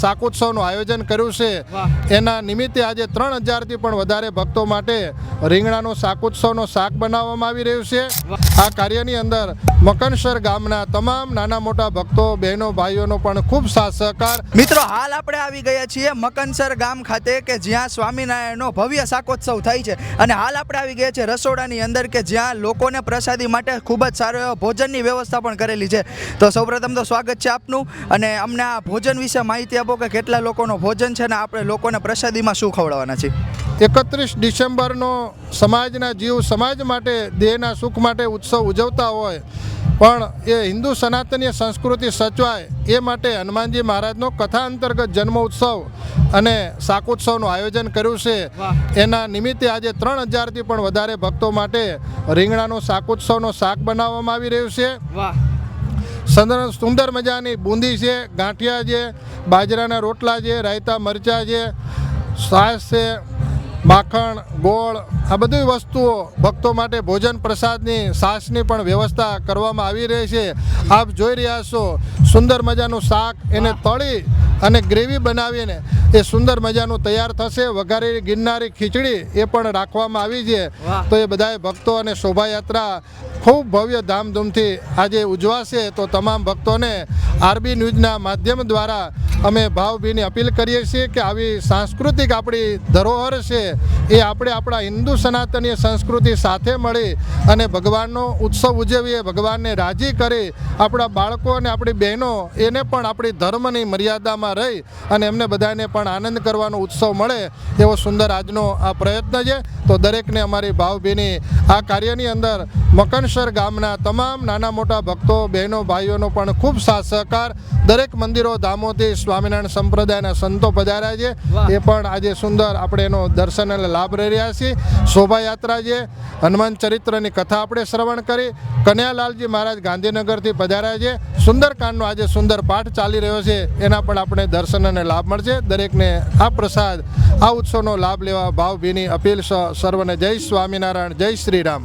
શાકોત્સવનું આયોજન કર્યું છે. એના નિમિત્તે આજે ત્રણ હજારથી પણ વધારે ભક્તો માટે રીંગણાનો શાકોત્સવનો શાક બનાવવામાં આવી રહ્યું છે. આ કાર્યની અંદર મકનસર ગામના તમામ નાના મોટા ભક્તો બહેનો ભાઈઓનો પણ ખૂબ સાથ સહકાર. મિત્રો હાલ આપણે આવી ગયા છીએ મકનસર ગામ ખાતે કે જ્યાં સ્વામિનારાયણનો ભવ્ય શાકોત્સવ થાય છે. અને હાલ આપણે આવી ગયા છીએ રસોડાની અંદર કે જ્યાં લોકોને પ્રસાદી માટે ખૂબ જ સારો એવો ભોજનની વ્યવસ્થા પણ કરેલી છે. તો સૌપ્રથમ તો સ્વાગત છે આપનું. અને અમને આ ભોજન વિશે માહિતી આપો કે કેટલા લોકોનો ભોજન છે ને આપણે લોકોને પ્રસાદીમાં શું ખવડાવવાના છે એકત્રીસ ડિસેમ્બરનો સમાજના જીવ સમાજ માટે દેહના સુખ માટે ઉત્સવ ઉજવતા હોય પણ એ હિન્દુ સનાતનીય સંસ્કૃતિ સચવાય એ માટે હનુમાનજી મહારાજનો કથા અંતર્ગત જન્મ ઉત્સવ અને શાકોત્સવનું આયોજન કર્યું છે. એના નિમિત્તે આજે ત્રણ હજારથી પણ વધારે ભક્તો માટે રીંગણાનો શાકોત્સવનો શાક બનાવવામાં આવી રહ્યું છે. સુંદર સુંદર મજાની બુંદી છે ગાંઠિયા છે બાજરાના રોટલા છે રાયતા મરચાં છે છાશ છે માખણ ગોળ આ બધી વસ્તુઓ ભક્તો માટે ભોજન પ્રસાદની સાસની પણ વ્યવસ્થા કરવામાં આવી રહી છે. આપ જોઈ રહ્યા છો સુંદર મજાનું શાક એને તળી અને ગ્રેવી બનાવીને એ સુંદર મજાનું તૈયાર થશે. વઘારેલી ગિરનારી ખીચડી એ પણ રાખવામાં આવી છે. તો એ બધાએ ભક્તો અને શોભાયાત્રા ખૂબ ભવ્ય ધામધૂમથી આજે ઉજવાશે તો તમામ ભક્તોને આરબી ન્યૂઝના માધ્યમ દ્વારા અમે ભાવભીની અપીલ કરીએ છીએ કે આવી સાંસ્કૃતિક આપણી ધરોહર છે એ આપણે આપણા હિન્દુ સનાતનીય સંસ્કૃતિ સાથે મળી અને ભગવાનનો ઉત્સવ ઉજવીએ, ભગવાનને રાજી કરી આપણા બાળકો અને આપણી બહેનો એને પણ આપણી ધર્મની મર્યાદામાં રહી અને એમને બધાને પણ આનંદ કરવાનો ઉત્સવ મળે એવો સુંદર આજનો આ પ્રયત્ન છે. તો દરેકને અમારી ભાવભીની આ કાર્યની અંદર મકનસર ગામના તમામ નાના મોટા ભક્તો બહેનો ભાઈઓનો પણ ખૂબ સાથ સહકાર. દરેક મંદિરો ધામોથી સ્વામિનારાયણ સંપ્રદાયના સંતો પધાર્યા છે. એ પણ આજે સુંદર આપણે એનો દર્શન અને લાભ લઈ રહ્યા છીએ. શોભાયાત્રા છે. હનુમાન ચરિત્રની કથા આપણે શ્રવણ કરી. કન્યાલાલજી મહારાજ ગાંધીનગરથી પધાર્યા છે. સુંદરકાંડનો આજે સુંદર પાઠ ચાલી રહ્યો છે. એના પણ આપણે દર્શન અને લાભ મળશે. દરેકને આ પ્રસાદ આ ઉત્સવનો લાભ લેવા ભાવભીની અપીલ સર્વને જય સ્વામિનારાયણ જય શ્રી રામ